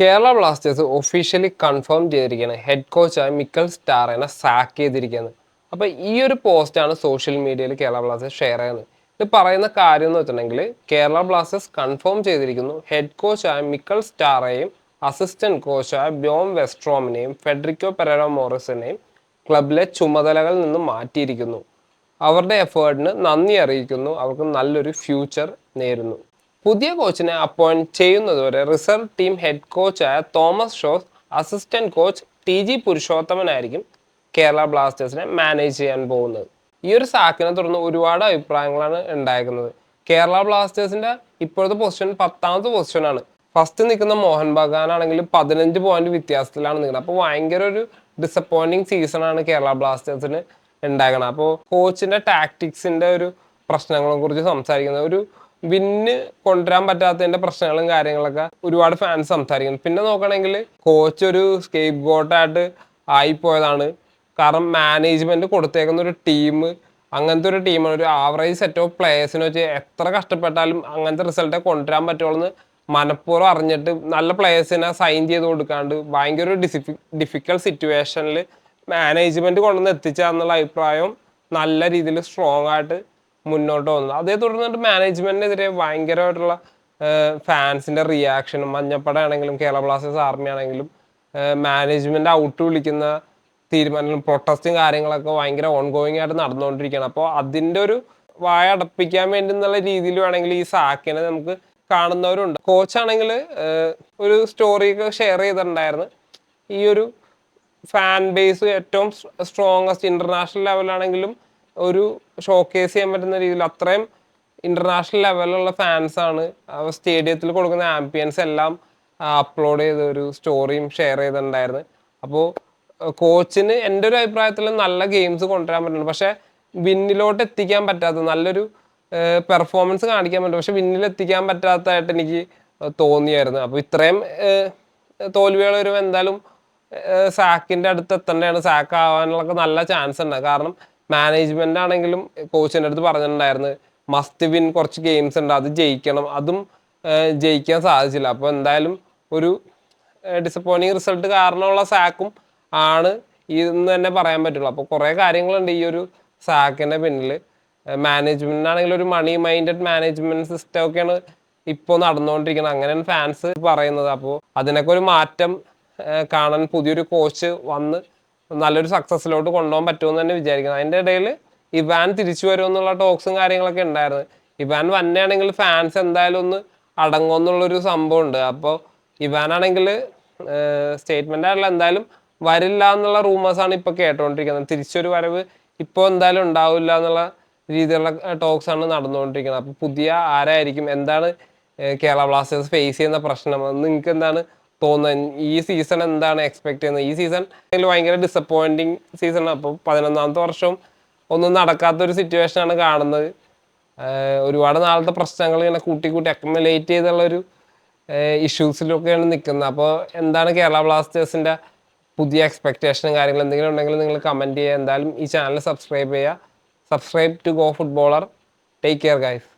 Kerala Blasters officially confirm ചെയ്തിരിക്കുകയാണ്. Head കോച്ചായ Mikael സ്റ്റാറിനെ സാക്ക് ചെയ്തിരിക്കുകയാണ്. അപ്പോൾ ഈ ഒരു പോസ്റ്റാണ് സോഷ്യൽ മീഡിയയിൽ കേരള ബ്ലാസ്റ്റേഴ്സ് ഷെയർ ചെയ്യുന്നത്. ഇത് പറയുന്ന കാര്യം എന്ന് വെച്ചിട്ടുണ്ടെങ്കിൽ കേരള ബ്ലാസ്റ്റേഴ്സ് കൺഫേം ചെയ്തിരിക്കുന്നു. ഹെഡ് കോച്ചായ മിക്കൽ സ്റ്റാറേയും അസിസ്റ്റന്റ് കോച്ചായ ബ്യോം വെസ്ട്രോമിനെയും ഫെഡറിക്കോ പെരോ മോറിസിനെയും ക്ലബിലെ ചുമതലകളിൽ നിന്ന് മാറ്റിയിരിക്കുന്നു. അവരുടെ എഫേർട്ടിന് നന്ദി അറിയിക്കുന്നു. അവർക്ക് നല്ലൊരു ഫ്യൂച്ചർ നേരുന്നു. പുതിയ കോച്ചിനെ അപ്പോയിന്റ് ചെയ്യുന്നതുവരെ റിസർവ് ടീം ഹെഡ് കോച്ചായ തോമസ് ഷോസ് അസിസ്റ്റന്റ് കോച്ച് ടി ജി പുരുഷോത്തമനായിരിക്കും കേരള ബ്ലാസ്റ്റേഴ്സിനെ മാനേജ് ചെയ്യാൻ പോകുന്നത്. ഈ ഒരു സാക്കിനെ തുടർന്ന് ഒരുപാട് അഭിപ്രായങ്ങളാണ് ഉണ്ടായിരിക്കുന്നത്. കേരള ബ്ലാസ്റ്റേഴ്സിന്റെ ഇപ്പോഴത്തെ പൊസിഷൻ പത്താമത്തെ പൊസിഷനാണ്. ഫസ്റ്റ് നിൽക്കുന്ന മോഹൻ ബഗാൻ ആണെങ്കിൽ പതിനഞ്ച് പോയിന്റ് വ്യത്യാസത്തിലാണ് നിൽക്കുന്നത്. അപ്പോൾ ഭയങ്കര ഒരു ഡിസപ്പോയിന്റിങ് സീസണാണ് കേരള ബ്ലാസ്റ്റേഴ്സിന് ഉണ്ടാകണം അപ്പോൾ കോച്ചിന്റെ ടാക്ടിക്സിന്റെ ഒരു പ്രശ്നങ്ങളെ കുറിച്ച് സംസാരിക്കുന്നത് ഒരു വിന്ന് കൊണ്ടുവരാൻ പറ്റാത്തതിന്റെ പ്രശ്നങ്ങളും കാര്യങ്ങളൊക്കെ ഒരുപാട് ഫാൻസ് സംസാരിക്കുന്നു. പിന്നെ നോക്കണമെങ്കിൽ കോച്ച് ഒരു സ്കേപ്പ് ഗോട്ടായിട്ട് ആയിപ്പോയതാണ്. കാരണം മാനേജ്മെന്റ് കൊടുത്തേക്കുന്ന ഒരു ടീം അങ്ങനത്തെ ഒരു ടീമാണ് ഒരു ആവറേജ് സെറ്റ് ഓഫ് പ്ലേയേഴ്സിനെ വെച്ച് എത്ര കഷ്ടപ്പെട്ടാലും അങ്ങനത്തെ റിസൾട്ടേ കൊണ്ടുവരാൻ പറ്റുള്ളൂ എന്ന് മനഃപൂർവം അറിഞ്ഞിട്ട് നല്ല പ്ലേയേഴ്സിനെ സൈൻ ചെയ്ത് കൊടുക്കാണ്ട് ഭയങ്കര ഒരു ഡിഫി ഡിഫിക്കൽട്ട് സിറ്റുവേഷനിൽ മാനേജ്മെന്റ് കൊണ്ടുവന്ന് എത്തിച്ചാന്നുള്ള അഭിപ്രായം നല്ല രീതിയിൽ സ്ട്രോങ് ആയിട്ട് മുന്നോട്ട് വന്നത് അതേ തുടർന്നിട്ട് മാനേജ്മെന്റിനെതിരെ ഭയങ്കരമായിട്ടുള്ള ഫാൻസിന്റെ റിയാക്ഷനും മഞ്ഞപ്പട ആണെങ്കിലും കേരള ബ്ലാസ്റ്റേഴ്സ് ആർമി ആണെങ്കിലും മാനേജ്മെന്റ് ഔട്ട് വിളിക്കുന്ന തീരുമാനങ്ങളും പ്രൊട്ടസ്റ്റും കാര്യങ്ങളൊക്കെ ഭയങ്കര ഓൺഗോയിങ് ആയിട്ട് നടന്നുകൊണ്ടിരിക്കുകയാണ്. അപ്പോൾ അതിന്റെ ഒരു വായ അടപ്പിക്കാൻ വേണ്ടി എന്നുള്ള രീതിയിൽ വേണമെങ്കിൽ ഈ സാക്കിനെ നമുക്ക് കാണുന്നവരുണ്ട്. കോച്ചാണെങ്കിൽ ഒരു സ്റ്റോറിയൊക്കെ ഷെയർ ചെയ്തിട്ടുണ്ടായിരുന്നു. ഈ ഒരു ഫാൻ ബേസ് ഏറ്റവും സ്ട്രോങ്സ്റ്റ് ഇന്റർനാഷണൽ ലെവലാണെങ്കിലും ഒരു ഷോക്കേസ് ചെയ്യാൻ പറ്റുന്ന രീതിയിൽ അത്രയും ഇന്റർനാഷണൽ ലെവലിലുള്ള ഫാൻസ് ആണ്. സ്റ്റേഡിയത്തിൽ കൊടുക്കുന്ന ആംബിയൻസ് എല്ലാം അപ്ലോഡ് ചെയ്ത ഒരു സ്റ്റോറിയും ഷെയർ ചെയ്തിട്ടുണ്ടായിരുന്നു. അപ്പോൾ കോച്ചിന് എന്റെ ഒരു അഭിപ്രായത്തിൽ നല്ല ഗെയിംസ് കൊണ്ടുവരാൻ പറ്റുന്നുണ്ട്. പക്ഷേ വിന്നിലോട്ട് എത്തിക്കാൻ പറ്റാത്ത നല്ലൊരു പെർഫോമൻസ് കാണിക്കാൻ പറ്റും. പക്ഷെ വിന്നിൽ എത്തിക്കാൻ പറ്റാത്തതായിട്ട് എനിക്ക് തോന്നിയായിരുന്നു. അപ്പോൾ ഇത്രയും തോൽവികൾ വരുമ്പോൾ എന്തായാലും സാക്കിന്റെ അടുത്ത് എത്തേണ്ടതാണ്. സാക്ക് ആവാനുള്ള നല്ല ചാൻസ് ഉണ്ട്. കാരണം മാനേജ്മെന്റ് ആണെങ്കിലും കോച്ചിന്റെ അടുത്ത് പറഞ്ഞിട്ടുണ്ടായിരുന്നു മസ്റ്റ് വിൻ കുറച്ച് ഗെയിംസ് ഉണ്ട് അത് ജയിക്കണം. അതും ജയിക്കാൻ സാധിച്ചില്ല. അപ്പോൾ എന്തായാലും ഒരു ഡിസപ്പോയിന്റിങ് റിസൾട്ട് കാരണമുള്ള സാക്കും ആണ് ഇതെന്ന് തന്നെ പറയാൻ പറ്റുള്ളൂ. അപ്പോൾ കുറേ കാര്യങ്ങളുണ്ട് ഈ ഒരു സാക്കിന്റെ പിന്നിൽ മാനേജ്മെന്റ് ആണെങ്കിൽ ഒരു മണി മൈൻഡഡ് മാനേജ്മെന്റ് സിസ്റ്റം ഒക്കെയാണ് ഇപ്പോൾ നടന്നുകൊണ്ടിരിക്കുന്നത്. അങ്ങനെയാണ് ഫാൻസ് പറയുന്നത്. അപ്പോൾ അതിനൊക്കെ ഒരു മാറ്റം കാണാൻ പുതിയൊരു കോച്ച് വന്ന് നല്ലൊരു സക്സസ്സിലോട്ട് കൊണ്ടുപോകാൻ പറ്റുമെന്ന് തന്നെ വിചാരിക്കുന്നത് അതിന്റെ ഇടയിൽ ഇവാൻ തിരിച്ചു വരുമെന്നുള്ള ടോക്സും കാര്യങ്ങളൊക്കെ ഉണ്ടായിരുന്നു. ഇവാൻ വന്നെയാണെങ്കിൽ ഫാൻസ് എന്തായാലും ഒന്ന് അടങ്ങുമെന്നുള്ളൊരു സംഭവം ഉണ്ട്. അപ്പോൾ ഇവാൻ ആണെങ്കിൽ സ്റ്റേറ്റ്മെന്റ് ആയിട്ടുള്ള എന്തായാലും വരില്ല എന്നുള്ള റൂമേഴ്സാണ് ഇപ്പോൾ കേട്ടുകൊണ്ടിരിക്കുന്നത് തിരിച്ചൊരു വരവ് ഇപ്പോൾ എന്തായാലും ഉണ്ടാവില്ല എന്നുള്ള രീതിയിലുള്ള ടോക്സാണ് നടന്നുകൊണ്ടിരിക്കുന്നത്. അപ്പോൾ പുതിയ ആരായിരിക്കും? എന്താണ് കേരള ബ്ലാസ്റ്റേഴ്സ് ഫേസ് ചെയ്യുന്ന പ്രശ്നം? നിങ്ങൾക്ക് എന്താണ് തോന്നുന്നത് ഈ സീസൺ എന്താണ് എക്സ്പെക്ട് ചെയ്യുന്നത്? ഈ സീസൺ ഭയങ്കര ഡിസപ്പോയിന്റിങ് സീസണാണ് അപ്പോൾ പതിനൊന്നാമത്തെ വർഷവും ഒന്നും നടക്കാത്തൊരു സിറ്റുവേഷനാണ് കാണുന്നത്. ഒരുപാട് നാളത്തെ പ്രശ്നങ്ങൾ ഇങ്ങനെ കൂട്ടി കൂട്ടി അക്കമലേറ്റ് ചെയ്തുള്ളൊരു ഇഷ്യൂസിലൊക്കെയാണ് നിൽക്കുന്നത്. അപ്പോൾ എന്താണ് കേരള ബ്ലാസ്റ്റേഴ്സിന്റെ പുതിയ എക്സ്പെക്റ്റേഷനും കാര്യങ്ങളും? എന്തെങ്കിലും ഉണ്ടെങ്കിൽ നിങ്ങൾ കമന്റ് ചെയ്യുക. എന്തായാലും ഈ ചാനൽ സബ്സ്ക്രൈബ് ചെയ്യുക. Subscribe to go footballer take care guys